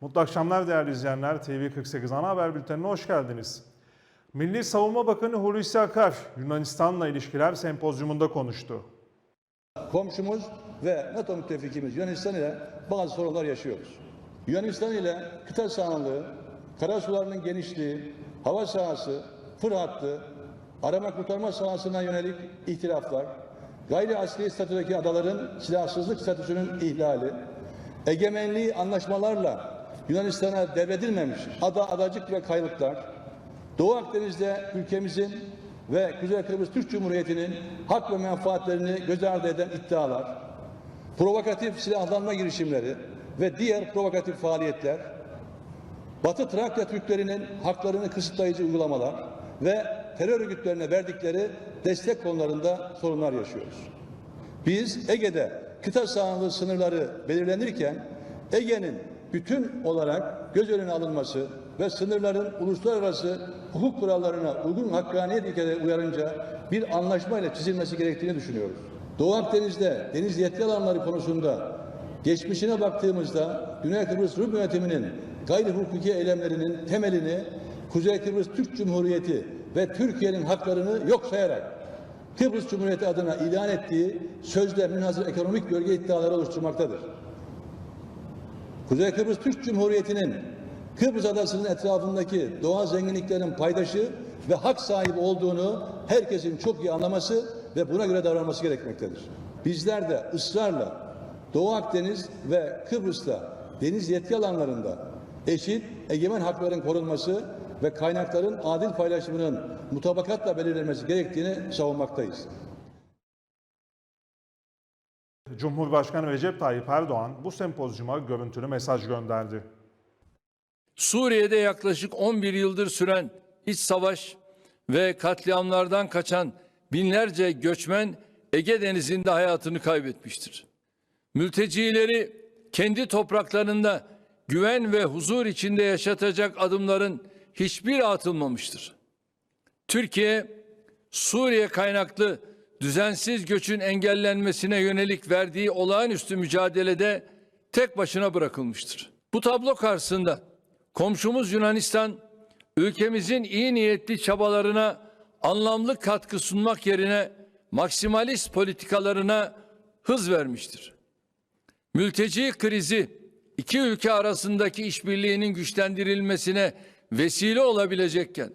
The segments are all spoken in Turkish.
Mutlu akşamlar değerli izleyenler. TV48 Ana Haber Bülteni'ne hoş geldiniz. Milli Savunma Bakanı Hulusi Akar, Yunanistan'la ilişkiler sempozyumunda konuştu. komşumuz ve NATO müttefikimiz Yunanistan ile bazı sorunlar yaşıyoruz. Yunanistan ile kıta sahanlığı, karasularının genişliği, hava sahası, fır hattı, arama kurtarma sahasına yönelik ihtilaflar, gayri asli statüdeki adaların silahsızlık statüsünün ihlali, egemenliği anlaşmalarla Yunanistan'a devredilmemiş ada, adacık ve kaylıklar, Doğu Akdeniz'de ülkemizin ve Kuzey Kıbrıs Türk Cumhuriyeti'nin hak ve menfaatlerini göz ardı eden iddialar, provokatif silahlanma girişimleri ve diğer provokatif faaliyetler, Batı Trakya Türklerinin haklarını kısıtlayıcı uygulamalar ve terör örgütlerine verdikleri destek konularında sorunlar yaşıyoruz. Biz Ege'de kıta sahanlığı sınırları belirlenirken Ege'nin bütün olarak göz önüne alınması ve sınırların uluslararası hukuk kurallarına uygun hakkaniyet ilkeleri uyarınca bir anlaşma ile çizilmesi gerektiğini düşünüyoruz. Doğu Akdeniz'de deniz yetki alanları konusunda geçmişine baktığımızda Güney Kıbrıs Rum yönetiminin gayri hukuki eylemlerinin temelini Kuzey Kıbrıs Türk Cumhuriyeti ve Türkiye'nin haklarını yok sayarak Kıbrıs Cumhuriyeti adına ilan ettiği sözde münhasır ekonomik bölge iddiaları oluşturmaktadır. Kuzey Kıbrıs Türk Cumhuriyeti'nin Kıbrıs Adası'nın etrafındaki doğal zenginliklerin paydaşı ve hak sahibi olduğunu herkesin çok iyi anlaması ve buna göre davranması gerekmektedir. Bizler de ısrarla Doğu Akdeniz ve Kıbrıs'ta deniz yetki alanlarında eşit, egemen hakların korunması ve kaynakların adil paylaşımının mutabakatla belirlenmesi gerektiğini savunmaktayız. Cumhurbaşkanı Recep Tayyip Erdoğan bu sempozyuma görüntülü mesaj gönderdi. Suriye'de yaklaşık 11 yıldır süren iç savaş ve katliamlardan kaçan binlerce göçmen Ege Denizi'nde hayatını kaybetmiştir. Mültecileri kendi topraklarında güven ve huzur içinde yaşatacak adımların hiçbir atılmamıştır. Türkiye, Suriye kaynaklı düzensiz göçün engellenmesine yönelik verdiği olağanüstü mücadelede tek başına bırakılmıştır. Bu tablo karşısında komşumuz Yunanistan ülkemizin iyi niyetli çabalarına anlamlı katkı sunmak yerine maksimalist politikalarına hız vermiştir. Mülteci krizi iki ülke arasındaki işbirliğinin güçlendirilmesine vesile olabilecekken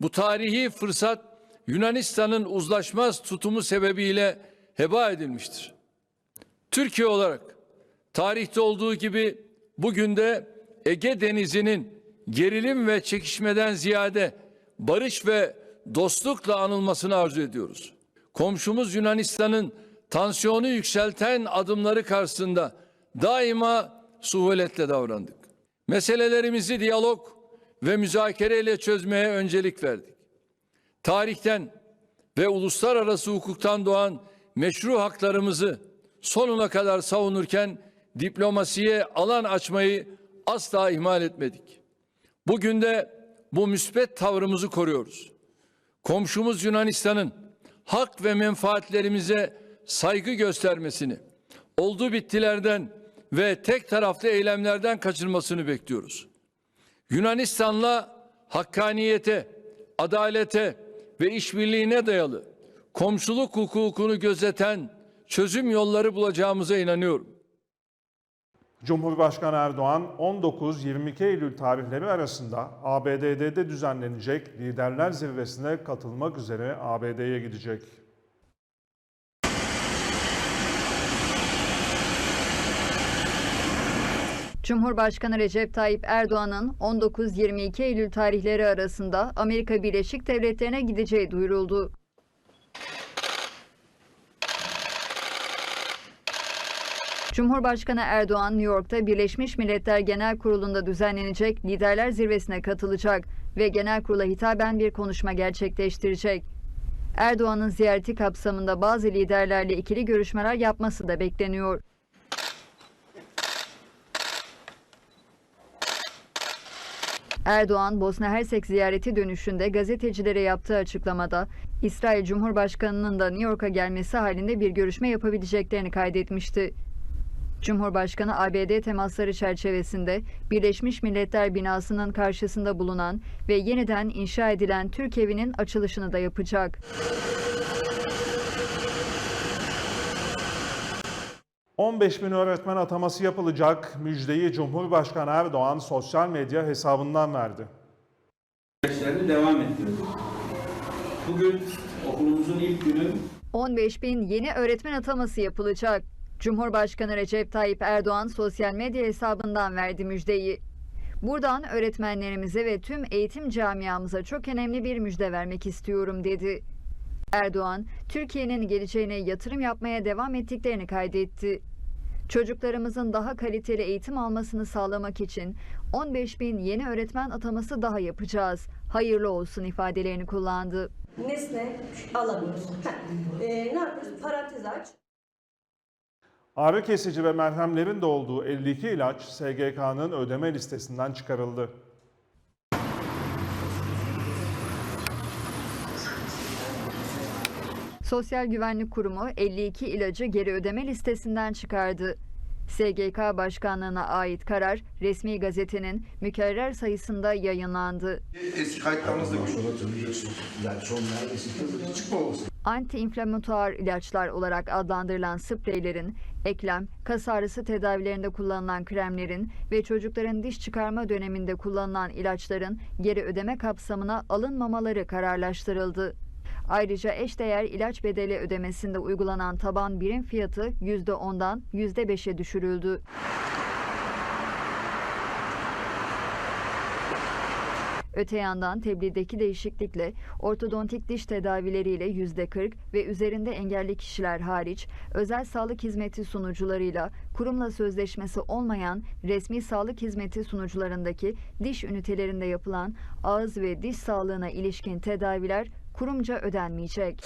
bu tarihi fırsat Yunanistan'ın uzlaşmaz tutumu sebebiyle heba edilmiştir. Türkiye olarak tarihte olduğu gibi bugün de Ege Denizi'nin gerilim ve çekişmeden ziyade barış ve dostlukla anılmasını arzu ediyoruz. Komşumuz Yunanistan'ın tansiyonu yükselten adımları karşısında daima suhuletle davrandık. Meselelerimizi diyalog ve müzakereyle çözmeye öncelik verdik. Tarihten ve uluslararası hukuktan doğan meşru haklarımızı sonuna kadar savunurken diplomasiye alan açmayı asla ihmal etmedik. Bugün de bu müspet tavrımızı koruyoruz. Komşumuz Yunanistan'ın hak ve menfaatlerimize saygı göstermesini, oldu bittilerden ve tek taraflı eylemlerden kaçınmasını bekliyoruz. Yunanistan'la hakkaniyete, adalete ve işbirliğine dayalı komşuluk hukukunu gözeten çözüm yolları bulacağımıza inanıyorum. Cumhurbaşkanı Erdoğan 19-22 Eylül tarihleri arasında ABD'de düzenlenecek liderler zirvesine katılmak üzere ABD'ye gidecek. Cumhurbaşkanı Recep Tayyip Erdoğan'ın 19-22 Eylül tarihleri arasında Amerika Birleşik Devletleri'ne gideceği duyuruldu. Cumhurbaşkanı Erdoğan New York'ta Birleşmiş Milletler Genel Kurulu'nda düzenlenecek liderler zirvesine katılacak ve genel kurula hitaben bir konuşma gerçekleştirecek. Erdoğan'ın ziyareti kapsamında bazı liderlerle ikili görüşmeler yapması da bekleniyor. Erdoğan, Bosna Hersek ziyareti dönüşünde gazetecilere yaptığı açıklamada İsrail Cumhurbaşkanı'nın da New York'a gelmesi halinde bir görüşme yapabileceklerini kaydetmişti. Cumhurbaşkanı ABD temasları çerçevesinde Birleşmiş Milletler binasının karşısında bulunan ve yeniden inşa edilen Türk evinin açılışını da yapacak. ...15 bin öğretmen ataması yapılacak müjdeyi Cumhurbaşkanı Erdoğan sosyal medya hesabından verdi. süreçlerini devam ettiriyoruz. Bugün okulumuzun ilk günü 15 bin yeni öğretmen ataması yapılacak. Cumhurbaşkanı Recep Tayyip Erdoğan sosyal medya hesabından verdi müjdeyi. Buradan öğretmenlerimize ve tüm eğitim camiamıza çok önemli bir müjde vermek istiyorum dedi. Erdoğan, Türkiye'nin geleceğine yatırım yapmaya devam ettiklerini kaydetti. Çocuklarımızın daha kaliteli eğitim almasını sağlamak için 15 bin yeni öğretmen ataması daha yapacağız. Hayırlı olsun ifadelerini kullandı. nesne alamıyoruz. Ee, ne yapıyoruz? Parantez aç. Ağrı kesici ve merhemlerin de olduğu 52 ilaç SGK'nın ödeme listesinden çıkarıldı. Sosyal Güvenlik Kurumu 52 ilacı geri ödeme listesinden çıkardı. SGK Başkanlığı'na ait karar resmi gazetenin mükerrer sayısında yayınlandı. Eski kayıtlarınızda görüyorsunuz. Yani son neredeyse çıkmaması. Anti-inflamatuar ilaçlar olarak adlandırılan spreylerin, eklem, kas ağrısı tedavilerinde kullanılan kremlerin ve çocukların diş çıkarma döneminde kullanılan ilaçların geri ödeme kapsamına alınmamaları kararlaştırıldı. Ayrıca eşdeğer ilaç bedeli ödemesinde uygulanan taban birim fiyatı %10'dan %5'e düşürüldü. Öte yandan tebliğdeki değişiklikle ortodontik diş tedavileriyle %40 ve üzerinde engelli kişiler hariç özel sağlık hizmeti sunucularıyla kurumla sözleşmesi olmayan resmi sağlık hizmeti sunucularındaki diş ünitelerinde yapılan ağız ve diş sağlığına ilişkin tedaviler kurumca ödenmeyecek.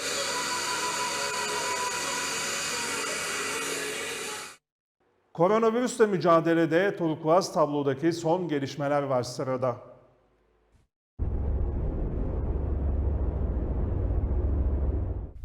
Koronavirüsle mücadelede turkuaz tablodaki son gelişmeler var sırada.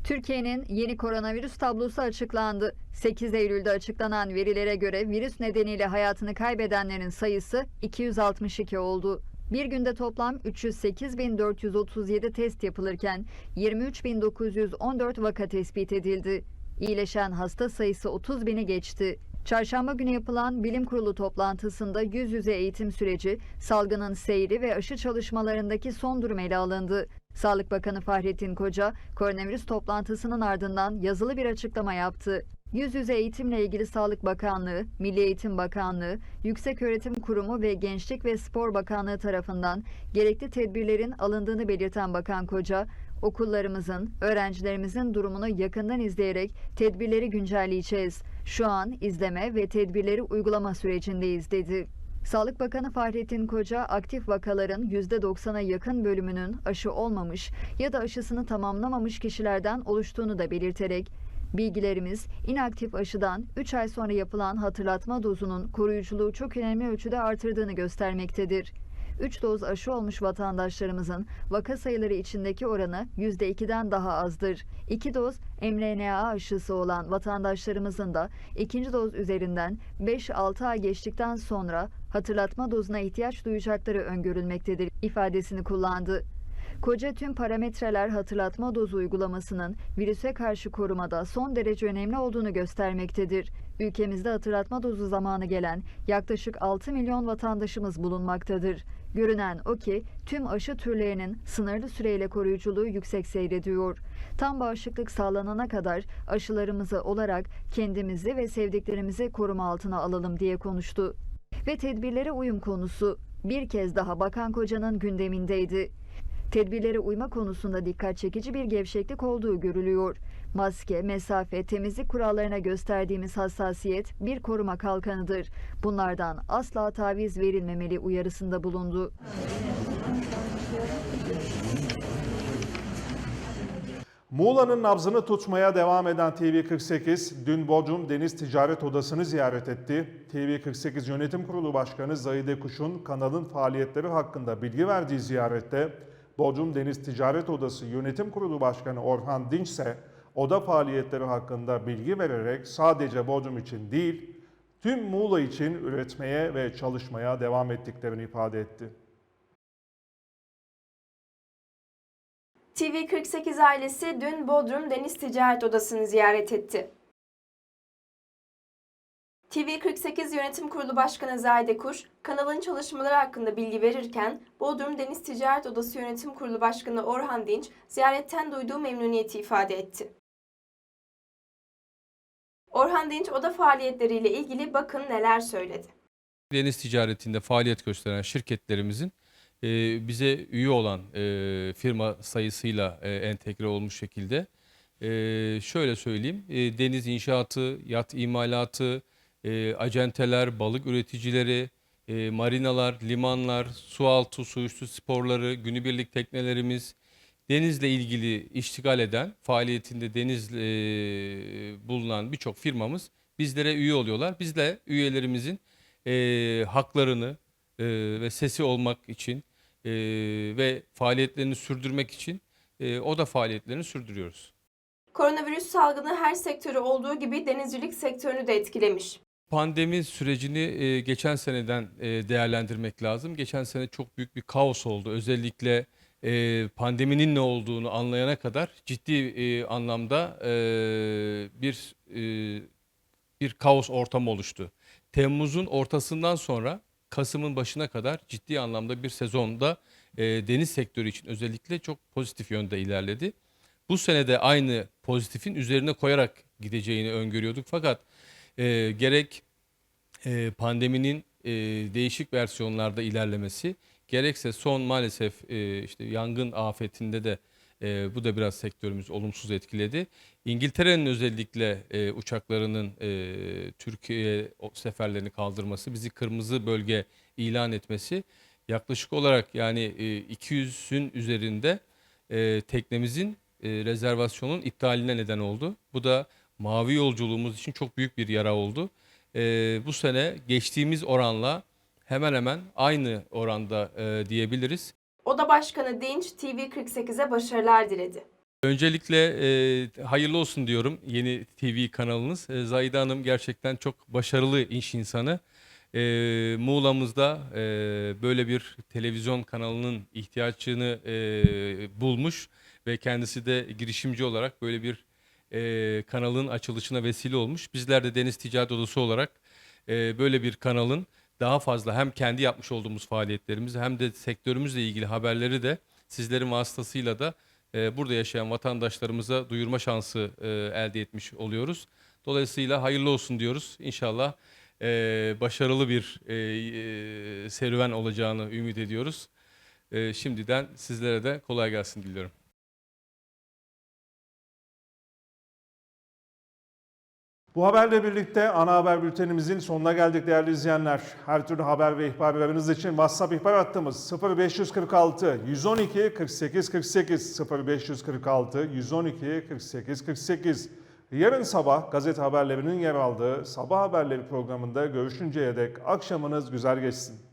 Türkiye'nin yeni koronavirüs tablosu açıklandı. 8 Eylül'de açıklanan verilere göre virüs nedeniyle hayatını kaybedenlerin sayısı 262 oldu. Bir günde toplam 308.437 test yapılırken 23.914 vaka tespit edildi. İyileşen hasta sayısı 30 bini geçti. Çarşamba günü yapılan bilim kurulu toplantısında yüz yüze eğitim süreci, salgının seyri ve aşı çalışmalarındaki son durum ele alındı. Sağlık Bakanı Fahrettin Koca, koronavirüs toplantısının ardından yazılı bir açıklama yaptı. Yüz yüze eğitimle ilgili Sağlık Bakanlığı, Milli Eğitim Bakanlığı, Yükseköğretim Kurumu ve Gençlik ve Spor Bakanlığı tarafından gerekli tedbirlerin alındığını belirten Bakan Koca, okullarımızın, öğrencilerimizin durumunu yakından izleyerek tedbirleri güncelleyeceğiz. Şu an izleme ve tedbirleri uygulama sürecindeyiz dedi. Sağlık Bakanı Fahrettin Koca aktif vakaların %90'a yakın bölümünün aşı olmamış ya da aşısını tamamlamamış kişilerden oluştuğunu da belirterek Bilgilerimiz inaktif aşıdan 3 ay sonra yapılan hatırlatma dozunun koruyuculuğu çok önemli ölçüde artırdığını göstermektedir. 3 doz aşı olmuş vatandaşlarımızın vaka sayıları içindeki oranı %2'den daha azdır. 2 doz mRNA aşısı olan vatandaşlarımızın da ikinci doz üzerinden 5-6 ay geçtikten sonra hatırlatma dozuna ihtiyaç duyacakları öngörülmektedir ifadesini kullandı. Koca tüm parametreler hatırlatma dozu uygulamasının virüse karşı korumada son derece önemli olduğunu göstermektedir. Ülkemizde hatırlatma dozu zamanı gelen yaklaşık 6 milyon vatandaşımız bulunmaktadır. Görünen o ki tüm aşı türlerinin sınırlı süreyle koruyuculuğu yüksek seyrediyor. Tam bağışıklık sağlanana kadar aşılarımızı olarak kendimizi ve sevdiklerimizi koruma altına alalım diye konuştu. Ve tedbirlere uyum konusu bir kez daha Bakan Koca'nın gündemindeydi. Tedbirlere uyma konusunda dikkat çekici bir gevşeklik olduğu görülüyor. Maske, mesafe, temizlik kurallarına gösterdiğimiz hassasiyet bir koruma kalkanıdır. Bunlardan asla taviz verilmemeli uyarısında bulundu. Muğla'nın nabzını tutmaya devam eden TV48 dün Bodrum Deniz Ticaret Odası'nı ziyaret etti. TV48 Yönetim Kurulu Başkanı Zahide Kuş'un kanalın faaliyetleri hakkında bilgi verdiği ziyarette Bodrum Deniz Ticaret Odası Yönetim Kurulu Başkanı Orhan Dinç ise oda faaliyetleri hakkında bilgi vererek sadece Bodrum için değil tüm Muğla için üretmeye ve çalışmaya devam ettiklerini ifade etti. TV48 ailesi dün Bodrum Deniz Ticaret Odası'nı ziyaret etti. TV48 Yönetim Kurulu Başkanı Zahide Kuş, kanalın çalışmaları hakkında bilgi verirken, Bodrum Deniz Ticaret Odası Yönetim Kurulu Başkanı Orhan Dinç, ziyaretten duyduğu memnuniyeti ifade etti. Orhan Dinç, oda faaliyetleriyle ilgili bakın neler söyledi. deniz ticaretinde faaliyet gösteren şirketlerimizin e, bize üye olan e, firma sayısıyla e, entegre olmuş şekilde şöyle söyleyeyim deniz inşaatı, yat imalatı, e, acenteler, balık üreticileri, e, marinalar, limanlar, sualtı, su üstü sporları, günübirlik teknelerimiz, denizle ilgili iştigal eden, faaliyetinde denizle bulunan birçok firmamız bizlere üye oluyorlar. Biz de üyelerimizin e, haklarını e, ve sesi olmak için e, ve faaliyetlerini sürdürmek için e, o da faaliyetlerini sürdürüyoruz. Koronavirüs salgını her sektörü olduğu gibi denizcilik sektörünü de etkilemiş. Pandemi sürecini e, geçen seneden e, değerlendirmek lazım. Geçen sene çok büyük bir kaos oldu. Özellikle e, pandeminin ne olduğunu anlayana kadar ciddi e, anlamda e, bir e, bir kaos ortamı oluştu. Temmuz'un ortasından sonra Kasım'ın başına kadar ciddi anlamda bir sezonda e, deniz sektörü için özellikle çok pozitif yönde ilerledi. Bu sene de aynı pozitifin üzerine koyarak gideceğini öngörüyorduk. Fakat e, gerek e, pandeminin e, değişik versiyonlarda ilerlemesi gerekse son maalesef e, işte yangın afetinde de e, bu da biraz sektörümüz olumsuz etkiledi. İngiltere'nin özellikle e, uçaklarının e, Türkiye seferlerini kaldırması, bizi kırmızı bölge ilan etmesi yaklaşık olarak yani e, 200'ün üzerinde e, teknemizin e, rezervasyonun iptaline neden oldu. Bu da mavi yolculuğumuz için çok büyük bir yara oldu. E, bu sene geçtiğimiz oranla hemen hemen aynı oranda e, diyebiliriz. Oda Başkanı Dinç TV48'e başarılar diledi. Öncelikle e, hayırlı olsun diyorum yeni TV kanalınız. E, Zahide Hanım gerçekten çok başarılı iş insanı. E, Muğla'mızda e, böyle bir televizyon kanalının ihtiyacını e, bulmuş ve kendisi de girişimci olarak böyle bir e, kanalın açılışına vesile olmuş. Bizler de Deniz Ticaret Odası olarak e, böyle bir kanalın daha fazla hem kendi yapmış olduğumuz faaliyetlerimizi hem de sektörümüzle ilgili haberleri de sizlerin vasıtasıyla da e, burada yaşayan vatandaşlarımıza duyurma şansı e, elde etmiş oluyoruz. Dolayısıyla hayırlı olsun diyoruz. İnşallah e, başarılı bir e, e, serüven olacağını ümit ediyoruz. E, şimdiden sizlere de kolay gelsin diliyorum. Bu haberle birlikte ana haber bültenimizin sonuna geldik değerli izleyenler. Her türlü haber ve ihbarlarınız için WhatsApp ihbar hattımız 0546 112 48 48 0546 112 48 48. Yarın sabah gazete haberlerinin yer aldığı Sabah Haberleri programında görüşünceye dek akşamınız güzel geçsin.